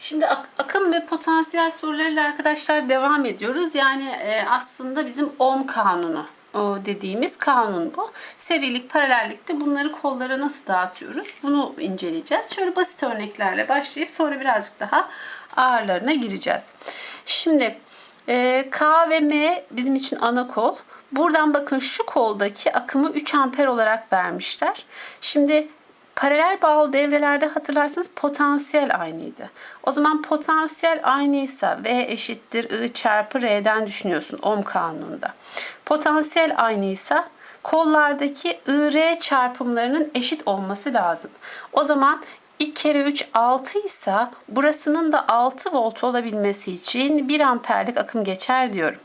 Şimdi ak- akım ve potansiyel sorularıyla arkadaşlar devam ediyoruz. Yani e, aslında bizim ohm kanunu o dediğimiz kanun bu. Serilik, paralellikte bunları kollara nasıl dağıtıyoruz? Bunu inceleyeceğiz. Şöyle basit örneklerle başlayıp sonra birazcık daha ağırlarına gireceğiz. Şimdi e, K ve M bizim için ana kol. Buradan bakın şu koldaki akımı 3 amper olarak vermişler. Şimdi Paralel bağlı devrelerde hatırlarsanız potansiyel aynıydı. O zaman potansiyel aynıysa V eşittir I çarpı R'den düşünüyorsun ohm kanununda. Potansiyel aynıysa kollardaki I-R çarpımlarının eşit olması lazım. O zaman 2 kere 3 6 ise burasının da 6 volt olabilmesi için 1 amperlik akım geçer diyorum.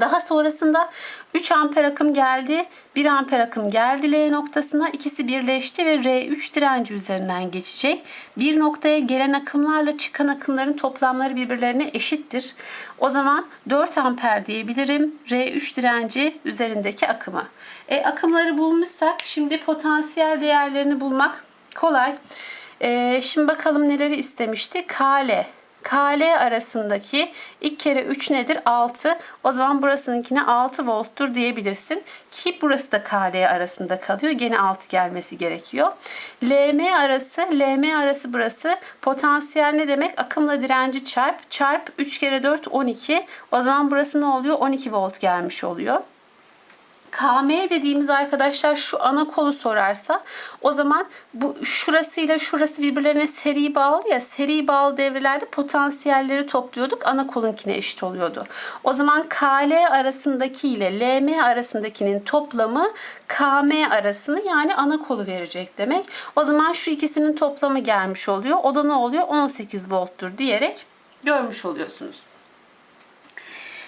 Daha sonrasında 3 amper akım geldi, 1 amper akım geldi L noktasına. ikisi birleşti ve R3 direnci üzerinden geçecek. Bir noktaya gelen akımlarla çıkan akımların toplamları birbirlerine eşittir. O zaman 4 amper diyebilirim R3 direnci üzerindeki akımı. E, akımları bulmuşsak şimdi potansiyel değerlerini bulmak kolay. E, şimdi bakalım neleri istemişti. KL. KL arasındaki 2 kere 3 nedir? 6. O zaman burasınınkine 6 volttur diyebilirsin. Ki burası da KL arasında kalıyor. Gene 6 gelmesi gerekiyor. LM arası, LM arası burası. Potansiyel ne demek? Akımla direnci çarp. Çarp 3 kere 4 12. O zaman burası ne oluyor? 12 volt gelmiş oluyor. KM dediğimiz arkadaşlar şu ana kolu sorarsa o zaman bu şurasıyla şurası birbirlerine seri bağlı ya seri bağlı devrelerde potansiyelleri topluyorduk ana kolunkine eşit oluyordu. O zaman KL arasındaki ile LM arasındakinin toplamı KM arasını yani ana kolu verecek demek. O zaman şu ikisinin toplamı gelmiş oluyor. O da ne oluyor? 18 volttur diyerek görmüş oluyorsunuz.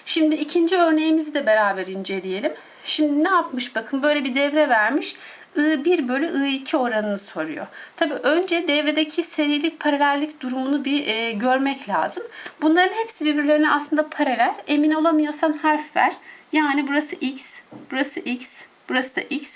Şimdi ikinci örneğimizi de beraber inceleyelim. Şimdi ne yapmış bakın böyle bir devre vermiş. I1 bölü I2 oranını soruyor. Tabi önce devredeki serilik paralellik durumunu bir e, görmek lazım. Bunların hepsi birbirlerine aslında paralel. Emin olamıyorsan harf ver. Yani burası X, burası X, burası da X.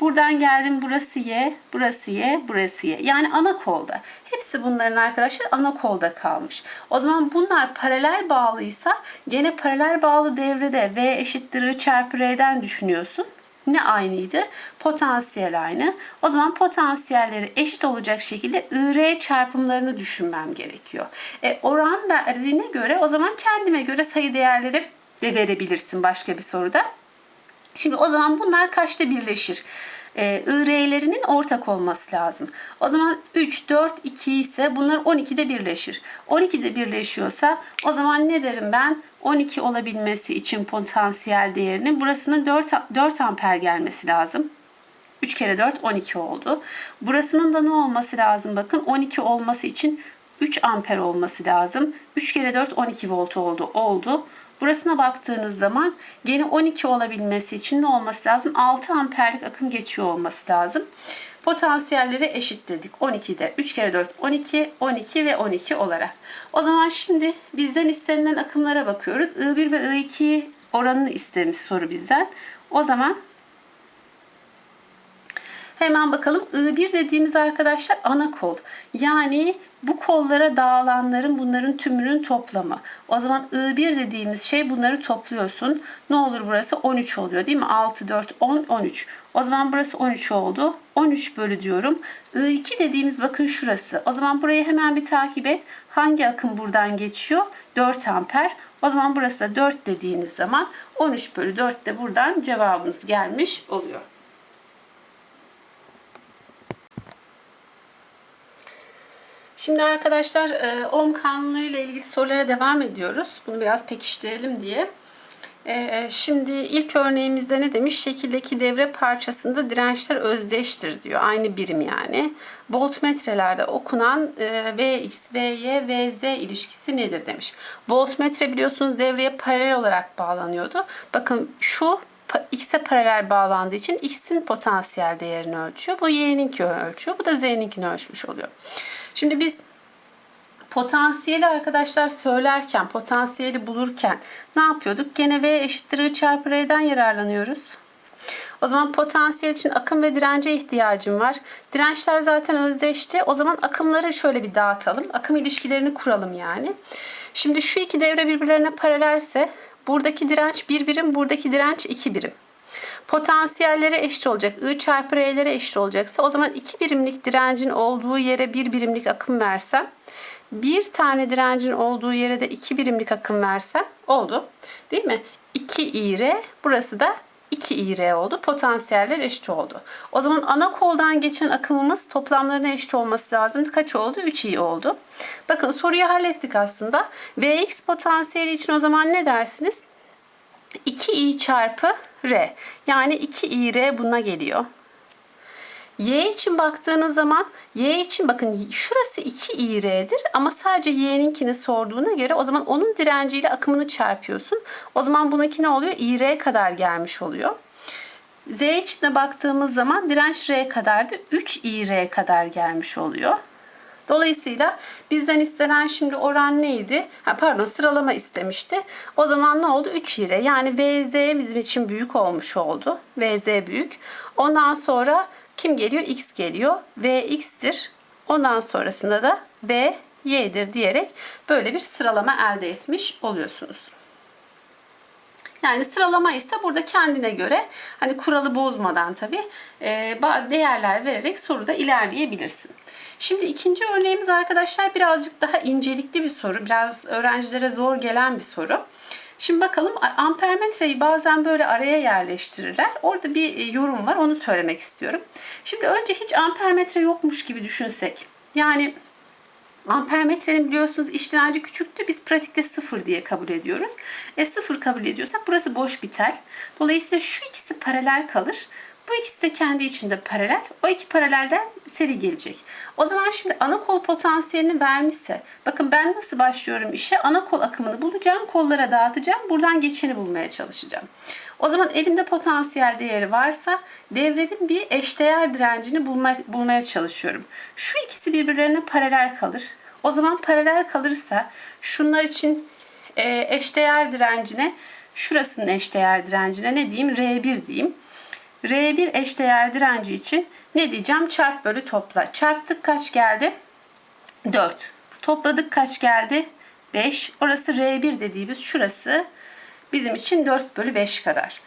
Buradan geldim burası Y, burası Y, burası Y. Yani ana kolda. Hepsi bunların arkadaşlar ana kolda kalmış. O zaman bunlar paralel bağlıysa gene paralel bağlı devrede V eşittir I çarpı R'den düşünüyorsun. Ne aynıydı? Potansiyel aynı. O zaman potansiyelleri eşit olacak şekilde I-R çarpımlarını düşünmem gerekiyor. E, oran verdiğine göre o zaman kendime göre sayı değerleri de verebilirsin başka bir soruda. Şimdi o zaman bunlar kaçta birleşir? Ee, IR'lerinin ortak olması lazım. O zaman 3, 4, 2 ise bunlar 12'de birleşir. 12'de birleşiyorsa o zaman ne derim ben? 12 olabilmesi için potansiyel değerinin burasının 4, 4 amper gelmesi lazım. 3 kere 4 12 oldu. Burasının da ne olması lazım? Bakın 12 olması için 3 amper olması lazım. 3 kere 4 12 volt oldu. Oldu. Burasına baktığınız zaman gene 12 olabilmesi için ne olması lazım? 6 amperlik akım geçiyor olması lazım. Potansiyelleri eşitledik. 12'de 3 kere 4 12, 12 ve 12 olarak. O zaman şimdi bizden istenilen akımlara bakıyoruz. I1 ve I2 oranını istemiş soru bizden. O zaman Hemen bakalım I1 dediğimiz arkadaşlar ana kol. Yani bu kollara dağılanların bunların tümünün toplamı. O zaman I1 dediğimiz şey bunları topluyorsun. Ne olur burası 13 oluyor değil mi? 6, 4, 10, 13. O zaman burası 13 oldu. 13 bölü diyorum. I2 dediğimiz bakın şurası. O zaman burayı hemen bir takip et. Hangi akım buradan geçiyor? 4 amper. O zaman burası da 4 dediğiniz zaman 13 bölü 4 de buradan cevabınız gelmiş oluyor. Şimdi arkadaşlar e, ohm kanunu ile ilgili sorulara devam ediyoruz. Bunu biraz pekiştirelim diye. E, şimdi ilk örneğimizde ne demiş? Şekildeki devre parçasında dirençler özdeştir diyor. Aynı birim yani. Voltmetrelerde okunan e, Vx, Vy, Vz ilişkisi nedir demiş. Voltmetre biliyorsunuz devreye paralel olarak bağlanıyordu. Bakın şu X'e paralel bağlandığı için X'in potansiyel değerini ölçüyor. Bu Y'ninki ölçüyor. Bu da Z'ninkini ölçmüş oluyor. Şimdi biz potansiyeli arkadaşlar söylerken, potansiyeli bulurken ne yapıyorduk? Gene V eşittir I çarpı R'den yararlanıyoruz. O zaman potansiyel için akım ve dirence ihtiyacım var. Dirençler zaten özdeşti. O zaman akımları şöyle bir dağıtalım. Akım ilişkilerini kuralım yani. Şimdi şu iki devre birbirlerine paralelse buradaki direnç 1 birim, buradaki direnç 2 birim. Potansiyelleri eşit olacak. I çarpı R'lere eşit olacaksa o zaman 2 birimlik direncin olduğu yere 1 birimlik akım versem bir tane direncin olduğu yere de 2 birimlik akım versem oldu. Değil mi? 2 İR burası da 2 İR oldu. Potansiyeller eşit oldu. O zaman ana koldan geçen akımımız toplamlarına eşit olması lazım. Kaç oldu? 3 İ oldu. Bakın soruyu hallettik aslında. Vx potansiyeli için o zaman ne dersiniz? 2i çarpı r. Yani 2ir buna geliyor. Y için baktığınız zaman Y için bakın şurası 2İR'dir ama sadece Y'ninkini sorduğuna göre o zaman onun direnciyle akımını çarpıyorsun. O zaman bununki ne oluyor? İR kadar gelmiş oluyor. Z için de baktığımız zaman direnç R kadardı. 3 İR kadar gelmiş oluyor. Dolayısıyla bizden istenen şimdi oran neydi? Ha, pardon sıralama istemişti. O zaman ne oldu? 3 ile. Yani VZ bizim için büyük olmuş oldu. VZ büyük. Ondan sonra kim geliyor? X geliyor. VX'tir. Ondan sonrasında da V Y'dir diyerek böyle bir sıralama elde etmiş oluyorsunuz. Yani sıralama ise burada kendine göre hani kuralı bozmadan tabii e, değerler vererek soruda ilerleyebilirsin. Şimdi ikinci örneğimiz arkadaşlar birazcık daha incelikli bir soru. Biraz öğrencilere zor gelen bir soru. Şimdi bakalım ampermetreyi bazen böyle araya yerleştirirler. Orada bir e, yorum var onu söylemek istiyorum. Şimdi önce hiç ampermetre yokmuş gibi düşünsek. Yani Ampermetrenin biliyorsunuz iş direnci küçüktü. Biz pratikte sıfır diye kabul ediyoruz. E sıfır kabul ediyorsak burası boş bir tel. Dolayısıyla şu ikisi paralel kalır. Bu ikisi de kendi içinde paralel. O iki paralelden seri gelecek. O zaman şimdi ana kol potansiyelini vermişse bakın ben nasıl başlıyorum işe? Ana kol akımını bulacağım, kollara dağıtacağım. Buradan geçeni bulmaya çalışacağım. O zaman elimde potansiyel değeri varsa devrenin bir eşdeğer direncini bulma, bulmaya çalışıyorum. Şu ikisi birbirlerine paralel kalır. O zaman paralel kalırsa şunlar için e, eşdeğer direncine şurasının eşdeğer direncine ne diyeyim? R1 diyeyim. R1 eşdeğer direnci için ne diyeceğim? Çarp bölü topla. Çarptık kaç geldi? 4. Topladık kaç geldi? 5. Orası R1 dediğimiz şurası bizim için 4 bölü 5 kadar.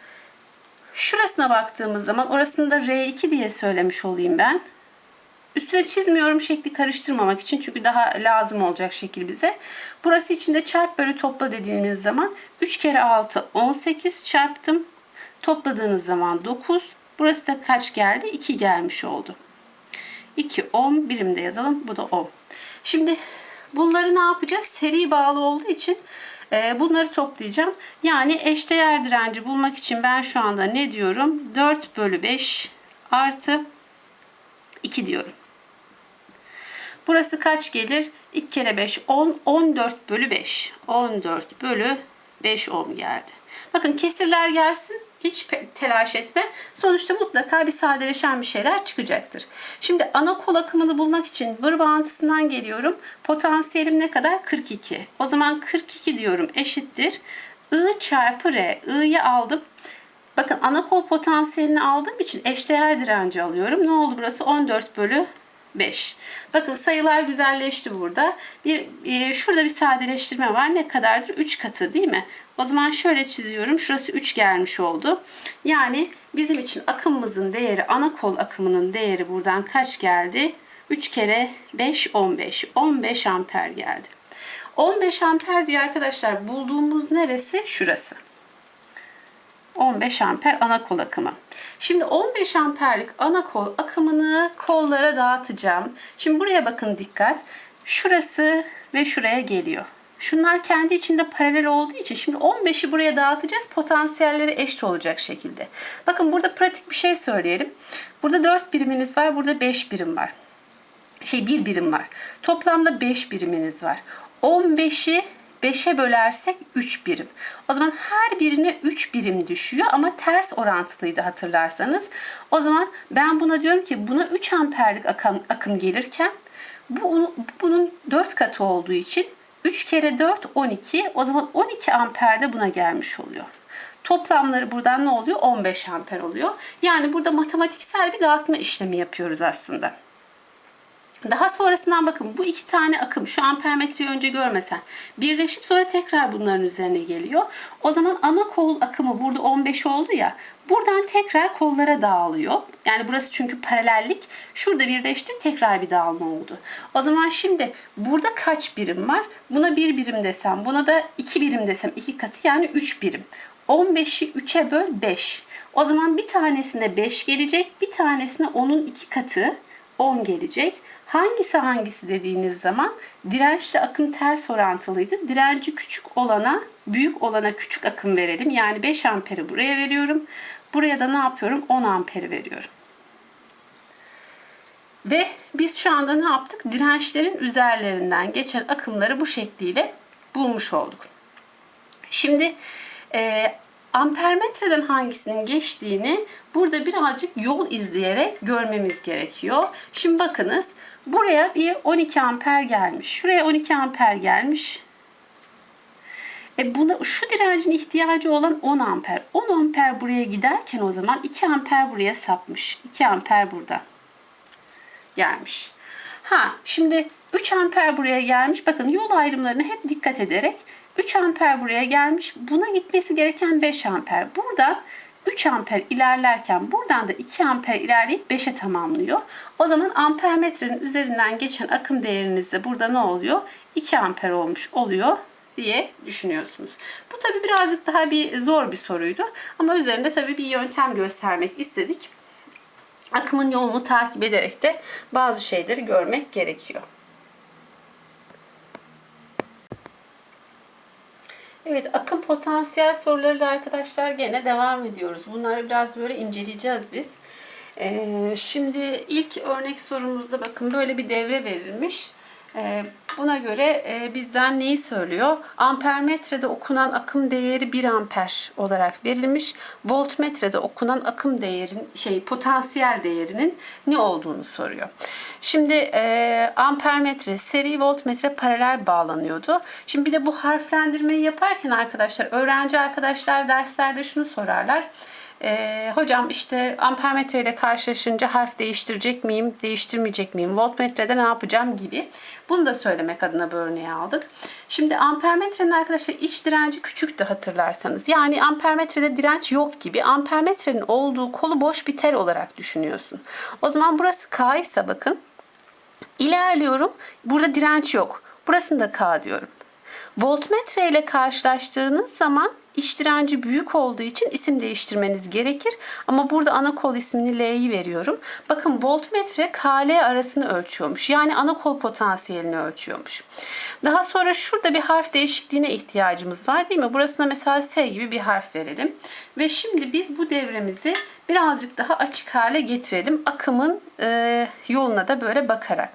Şurasına baktığımız zaman orasını da R2 diye söylemiş olayım ben. Üstüne çizmiyorum şekli karıştırmamak için çünkü daha lazım olacak şekil bize. Burası için de çarp bölü topla dediğimiz zaman 3 kere 6 18 çarptım. Topladığınız zaman 9. Burası da kaç geldi? 2 gelmiş oldu. 2 10 birimde yazalım. Bu da 10. Şimdi bunları ne yapacağız? Seri bağlı olduğu için e, bunları toplayacağım. Yani eşdeğer direnci bulmak için ben şu anda ne diyorum? 4 bölü 5 artı 2 diyorum. Burası kaç gelir? 2 kere 5 10. 14 bölü 5. 14 bölü 5 10 geldi. Bakın kesirler gelsin. Hiç telaş etme. Sonuçta mutlaka bir sadeleşen bir şeyler çıkacaktır. Şimdi ana kol akımını bulmak için vır bağıntısından geliyorum. Potansiyelim ne kadar? 42. O zaman 42 diyorum eşittir. I çarpı R. I'yi aldım. Bakın ana kol potansiyelini aldığım için eşdeğer direnci alıyorum. Ne oldu burası? 14 bölü 5. Bakın sayılar güzelleşti burada. Bir e, şurada bir sadeleştirme var. Ne kadardır? 3 katı değil mi? O zaman şöyle çiziyorum. Şurası 3 gelmiş oldu. Yani bizim için akımımızın değeri, ana kol akımının değeri buradan kaç geldi? 3 kere 5 15. 15 amper geldi. 15 amper diye arkadaşlar bulduğumuz neresi? Şurası. 15 amper ana kol akımı. Şimdi 15 amperlik ana kol akımını kollara dağıtacağım. Şimdi buraya bakın dikkat. Şurası ve şuraya geliyor. Şunlar kendi içinde paralel olduğu için şimdi 15'i buraya dağıtacağız. Potansiyelleri eşit olacak şekilde. Bakın burada pratik bir şey söyleyelim. Burada 4 biriminiz var. Burada 5 birim var. Şey 1 birim var. Toplamda 5 biriminiz var. 15'i 5'e bölersek 3 birim. O zaman her birine 3 birim düşüyor ama ters orantılıydı hatırlarsanız. O zaman ben buna diyorum ki buna 3 amperlik akım, akım gelirken bu bunun 4 katı olduğu için 3 kere 4 12 o zaman 12 amper de buna gelmiş oluyor. Toplamları buradan ne oluyor? 15 amper oluyor. Yani burada matematiksel bir dağıtma işlemi yapıyoruz aslında. Daha sonrasından bakın bu iki tane akım şu ampermetreyi önce görmesen birleşip sonra tekrar bunların üzerine geliyor. O zaman ana kol akımı burada 15 oldu ya buradan tekrar kollara dağılıyor. Yani burası çünkü paralellik. Şurada birleşti tekrar bir dağılma oldu. O zaman şimdi burada kaç birim var? Buna bir birim desem buna da iki birim desem iki katı yani 3 birim. 15'i 3'e böl 5. O zaman bir tanesine 5 gelecek bir tanesine onun iki katı 10 gelecek. Hangisi hangisi dediğiniz zaman dirençle akım ters orantılıydı. Direnci küçük olana büyük olana küçük akım verelim. Yani 5 amperi buraya veriyorum. Buraya da ne yapıyorum? 10 amperi veriyorum. Ve biz şu anda ne yaptık? Dirençlerin üzerlerinden geçen akımları bu şekliyle bulmuş olduk. Şimdi e, ampermetreden hangisinin geçtiğini burada birazcık yol izleyerek görmemiz gerekiyor. Şimdi bakınız buraya bir 12 amper gelmiş. Şuraya 12 amper gelmiş. E buna şu direncin ihtiyacı olan 10 amper. 10 amper buraya giderken o zaman 2 amper buraya sapmış. 2 amper burada gelmiş. Ha şimdi 3 amper buraya gelmiş. Bakın yol ayrımlarına hep dikkat ederek 3 amper buraya gelmiş. Buna gitmesi gereken 5 amper. Buradan 3 amper ilerlerken buradan da 2 amper ilerleyip 5'e tamamlıyor. O zaman ampermetrenin üzerinden geçen akım değeriniz de burada ne oluyor? 2 amper olmuş oluyor diye düşünüyorsunuz. Bu tabi birazcık daha bir zor bir soruydu. Ama üzerinde tabi bir yöntem göstermek istedik. Akımın yolunu takip ederek de bazı şeyleri görmek gerekiyor. Evet, akım potansiyel sorularıyla arkadaşlar gene devam ediyoruz. Bunları biraz böyle inceleyeceğiz biz. Ee, şimdi ilk örnek sorumuzda bakın böyle bir devre verilmiş. Ee, buna göre e, bizden neyi söylüyor? Ampermetrede okunan akım değeri 1 amper olarak verilmiş. Voltmetrede okunan akım değerin şey potansiyel değerinin ne olduğunu soruyor. Şimdi e, ampermetre, seri voltmetre paralel bağlanıyordu. Şimdi bir de bu harflendirmeyi yaparken arkadaşlar öğrenci arkadaşlar derslerde şunu sorarlar. E, hocam işte ampermetre ile karşılaşınca harf değiştirecek miyim, değiştirmeyecek miyim, voltmetrede ne yapacağım gibi. Bunu da söylemek adına bu örneği aldık. Şimdi ampermetrenin arkadaşlar iç direnci küçüktü hatırlarsanız. Yani ampermetrede direnç yok gibi. Ampermetrenin olduğu kolu boş bir tel olarak düşünüyorsun. O zaman burası K ise bakın. İlerliyorum. Burada direnç yok. Burasını da K diyorum. Voltmetre ile karşılaştırdığınız zaman iç direnci büyük olduğu için isim değiştirmeniz gerekir. Ama burada ana kol ismini L'yi veriyorum. Bakın voltmetre KL arasını ölçüyormuş. Yani ana kol potansiyelini ölçüyormuş. Daha sonra şurada bir harf değişikliğine ihtiyacımız var değil mi? Burasına mesela S gibi bir harf verelim. Ve şimdi biz bu devremizi birazcık daha açık hale getirelim. Akımın e, yoluna da böyle bakarak.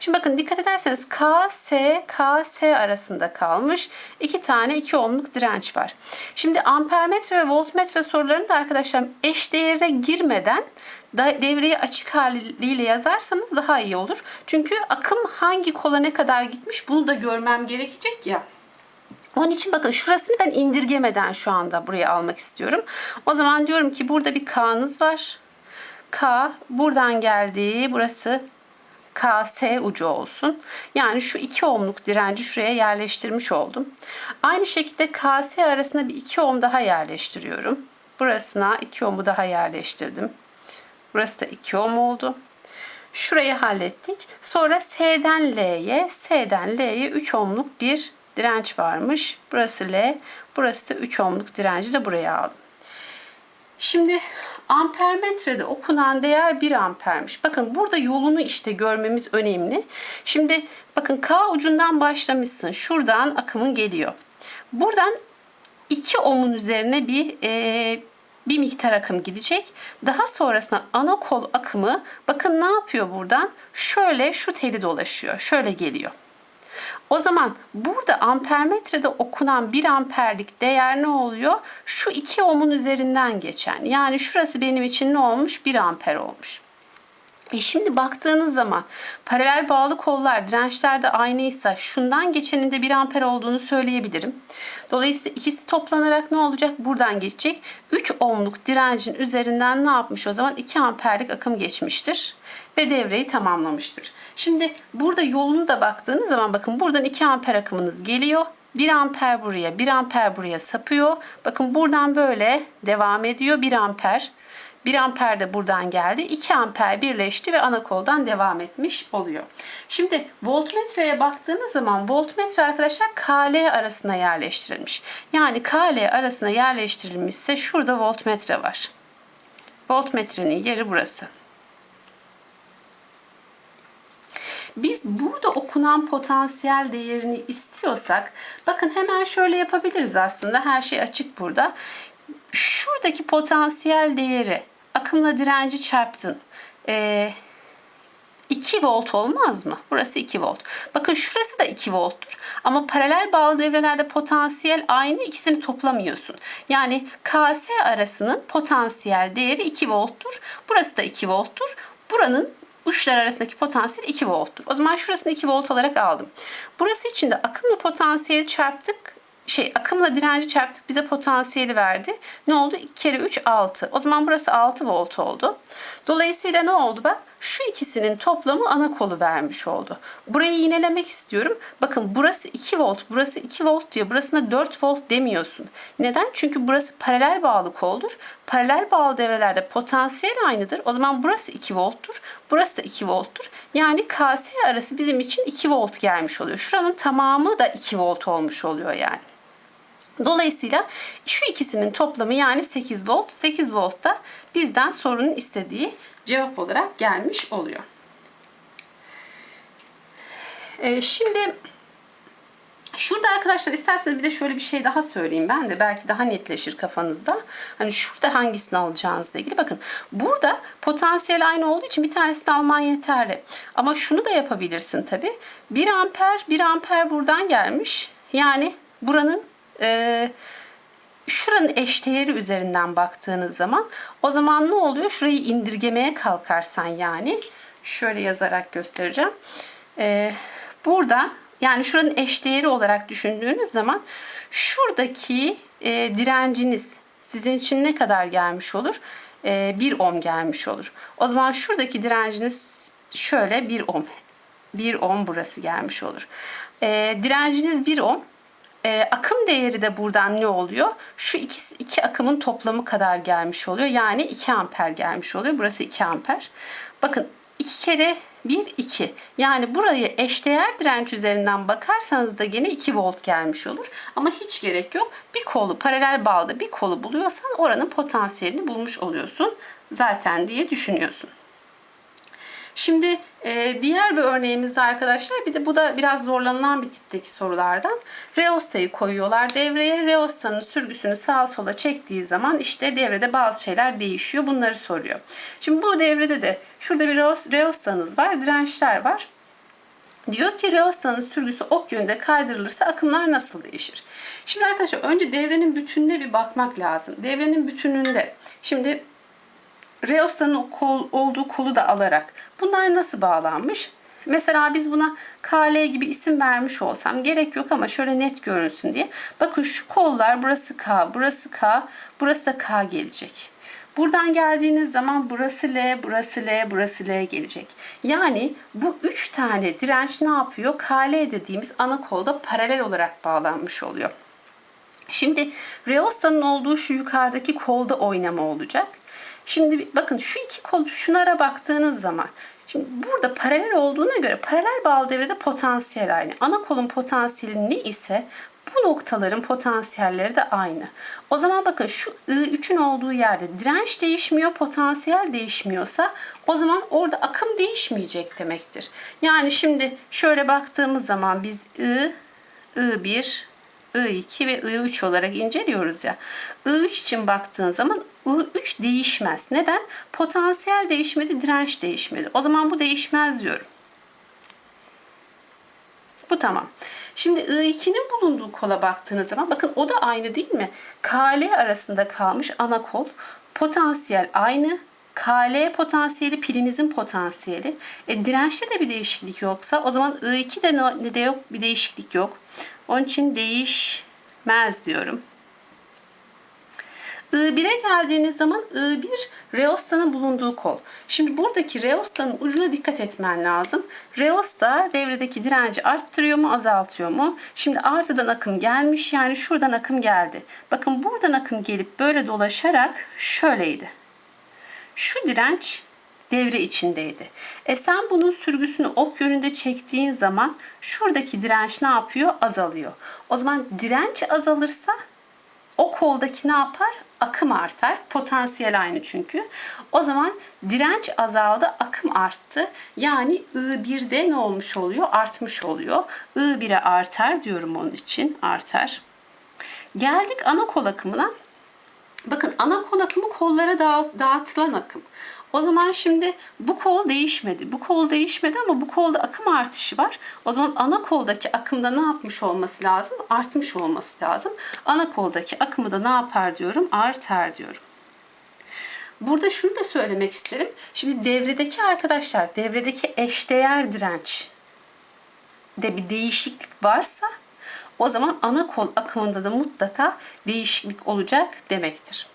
Şimdi bakın dikkat ederseniz K, S, K, S arasında kalmış. iki tane 2 ohmluk direnç var. Şimdi ampermetre ve voltmetre sorularını da arkadaşlar eş değere girmeden devreyi açık haliyle yazarsanız daha iyi olur. Çünkü akım hangi kola ne kadar gitmiş bunu da görmem gerekecek ya. Onun için bakın şurasını ben indirgemeden şu anda buraya almak istiyorum. O zaman diyorum ki burada bir K'nız var. K buradan geldi. Burası KS ucu olsun. Yani şu 2 ohmluk direnci şuraya yerleştirmiş oldum. Aynı şekilde KS arasına bir 2 ohm daha yerleştiriyorum. Burasına 2 ohmu daha yerleştirdim. Burası da 2 ohm oldu. Şurayı hallettik. Sonra S'den L'ye, S'den L'ye 3 ohmluk bir direnç varmış. Burası L, burası da 3 ohmluk direnci de buraya aldım. Şimdi ampermetrede okunan değer 1 ampermiş. Bakın burada yolunu işte görmemiz önemli. Şimdi bakın K ucundan başlamışsın. Şuradan akımın geliyor. Buradan 2 ohmun üzerine bir e, bir miktar akım gidecek. Daha sonrasında ana kol akımı bakın ne yapıyor buradan? Şöyle şu teli dolaşıyor. Şöyle geliyor. O zaman burada ampermetrede okunan 1 amperlik değer ne oluyor? Şu 2 ohmun üzerinden geçen. Yani şurası benim için ne olmuş? 1 amper olmuş. E şimdi baktığınız zaman paralel bağlı kollar dirençler de aynıysa şundan geçenin de 1 amper olduğunu söyleyebilirim. Dolayısıyla ikisi toplanarak ne olacak? Buradan geçecek. 3 ohmluk direncin üzerinden ne yapmış o zaman? 2 amperlik akım geçmiştir ve devreyi tamamlamıştır. Şimdi burada yolunu da baktığınız zaman bakın buradan 2 amper akımınız geliyor. 1 amper buraya, 1 amper buraya sapıyor. Bakın buradan böyle devam ediyor. 1 amper 1 amper de buradan geldi. 2 amper birleşti ve ana koldan devam etmiş oluyor. Şimdi voltmetreye baktığınız zaman voltmetre arkadaşlar KL arasına yerleştirilmiş. Yani KL arasına yerleştirilmişse şurada voltmetre var. Voltmetrenin yeri burası. Biz burada okunan potansiyel değerini istiyorsak bakın hemen şöyle yapabiliriz aslında. Her şey açık burada. Şuradaki potansiyel değeri akımla direnci çarptın. Ee, 2 volt olmaz mı? Burası 2 volt. Bakın şurası da 2 volttur. Ama paralel bağlı devrelerde potansiyel aynı ikisini toplamıyorsun. Yani KS arasının potansiyel değeri 2 volttur. Burası da 2 volttur. Buranın uçlar arasındaki potansiyel 2 volttur. O zaman şurasını 2 volt olarak aldım. Burası için de akımla potansiyeli çarptık şey akımla direnci çarptık bize potansiyeli verdi. Ne oldu? 2 kere 3 6. O zaman burası 6 volt oldu. Dolayısıyla ne oldu bak? Şu ikisinin toplamı ana kolu vermiş oldu. Burayı yinelemek istiyorum. Bakın burası 2 volt, burası 2 volt diyor. Burasına 4 volt demiyorsun. Neden? Çünkü burası paralel bağlı koldur. Paralel bağlı devrelerde potansiyel aynıdır. O zaman burası 2 volttur. Burası da 2 volttur. Yani KS arası bizim için 2 volt gelmiş oluyor. Şuranın tamamı da 2 volt olmuş oluyor yani. Dolayısıyla şu ikisinin toplamı yani 8 volt. 8 volt da bizden sorunun istediği cevap olarak gelmiş oluyor. Ee, şimdi Şurada arkadaşlar isterseniz bir de şöyle bir şey daha söyleyeyim ben de belki daha netleşir kafanızda. Hani şurada hangisini alacağınızla ilgili. Bakın burada potansiyel aynı olduğu için bir tanesini alman yeterli. Ama şunu da yapabilirsin tabi. 1 amper 1 amper buradan gelmiş. Yani buranın e, şuranın eşdeğeri üzerinden baktığınız zaman o zaman ne oluyor? Şurayı indirgemeye kalkarsan yani şöyle yazarak göstereceğim. E, burada yani şuranın eşdeğeri olarak düşündüğünüz zaman şuradaki e, direnciniz sizin için ne kadar gelmiş olur? E, 1 ohm gelmiş olur. O zaman şuradaki direnciniz şöyle 1 ohm. 1 ohm burası gelmiş olur. E, direnciniz 1 ohm. E, akım değeri de buradan ne oluyor? Şu iki, iki akımın toplamı kadar gelmiş oluyor. Yani 2 amper gelmiş oluyor. Burası 2 amper. Bakın 2 kere 1, 2. Yani burayı eşdeğer direnç üzerinden bakarsanız da gene 2 volt gelmiş olur. Ama hiç gerek yok. Bir kolu paralel bağda bir kolu buluyorsan oranın potansiyelini bulmuş oluyorsun zaten diye düşünüyorsun. Şimdi e, diğer bir örneğimizde arkadaşlar bir de bu da biraz zorlanılan bir tipteki sorulardan. Reostayı koyuyorlar devreye. Reostanın sürgüsünü sağa sola çektiği zaman işte devrede bazı şeyler değişiyor. Bunları soruyor. Şimdi bu devrede de şurada bir reostanız var. Dirençler var. Diyor ki reostanın sürgüsü ok yönünde kaydırılırsa akımlar nasıl değişir? Şimdi arkadaşlar önce devrenin bütününe bir bakmak lazım. Devrenin bütününde şimdi Reosta'nın kol, olduğu kolu da alarak bunlar nasıl bağlanmış? Mesela biz buna KL gibi isim vermiş olsam gerek yok ama şöyle net görünsün diye. Bakın şu kollar burası K, burası K, burası da K gelecek. Buradan geldiğiniz zaman burası L, burası L, burası L gelecek. Yani bu üç tane direnç ne yapıyor? KL dediğimiz ana kolda paralel olarak bağlanmış oluyor. Şimdi Reosta'nın olduğu şu yukarıdaki kolda oynama olacak. Şimdi bakın şu iki kol şunlara baktığınız zaman Şimdi burada paralel olduğuna göre paralel bağlı devrede potansiyel aynı. Ana kolun potansiyeli ne ise bu noktaların potansiyelleri de aynı. O zaman bakın şu I3'ün olduğu yerde direnç değişmiyor, potansiyel değişmiyorsa o zaman orada akım değişmeyecek demektir. Yani şimdi şöyle baktığımız zaman biz I, I1, I2 ve I3 olarak inceliyoruz ya. I3 için baktığın zaman I3 değişmez. Neden? Potansiyel değişmedi, direnç değişmedi. O zaman bu değişmez diyorum. Bu tamam. Şimdi I2'nin bulunduğu kola baktığınız zaman bakın o da aynı değil mi? KL arasında kalmış ana kol. Potansiyel aynı. KL potansiyeli pilimizin potansiyeli. E, dirençte de bir değişiklik yoksa o zaman I2'de ne, ne de yok bir değişiklik yok. Onun için değişmez diyorum. I1'e geldiğiniz zaman I1 reostanın bulunduğu kol. Şimdi buradaki reostanın ucuna dikkat etmen lazım. Reosta devredeki direnci arttırıyor mu azaltıyor mu? Şimdi artıdan akım gelmiş yani şuradan akım geldi. Bakın buradan akım gelip böyle dolaşarak şöyleydi. Şu direnç devre içindeydi. E sen bunun sürgüsünü ok yönünde çektiğin zaman şuradaki direnç ne yapıyor? Azalıyor. O zaman direnç azalırsa o koldaki ne yapar? Akım artar. Potansiyel aynı çünkü. O zaman direnç azaldı, akım arttı. Yani I1'de ne olmuş oluyor? Artmış oluyor. I1'e artar diyorum onun için. Artar. Geldik ana kol akımına. Bakın ana kol akımı kollara dağ- dağıtılan akım. O zaman şimdi bu kol değişmedi. Bu kol değişmedi ama bu kolda akım artışı var. O zaman ana koldaki akımda ne yapmış olması lazım? Artmış olması lazım. Ana koldaki akımı da ne yapar diyorum? Artar diyorum. Burada şunu da söylemek isterim. Şimdi devredeki arkadaşlar, devredeki eşdeğer direnç de bir değişiklik varsa o zaman ana kol akımında da mutlaka değişiklik olacak demektir.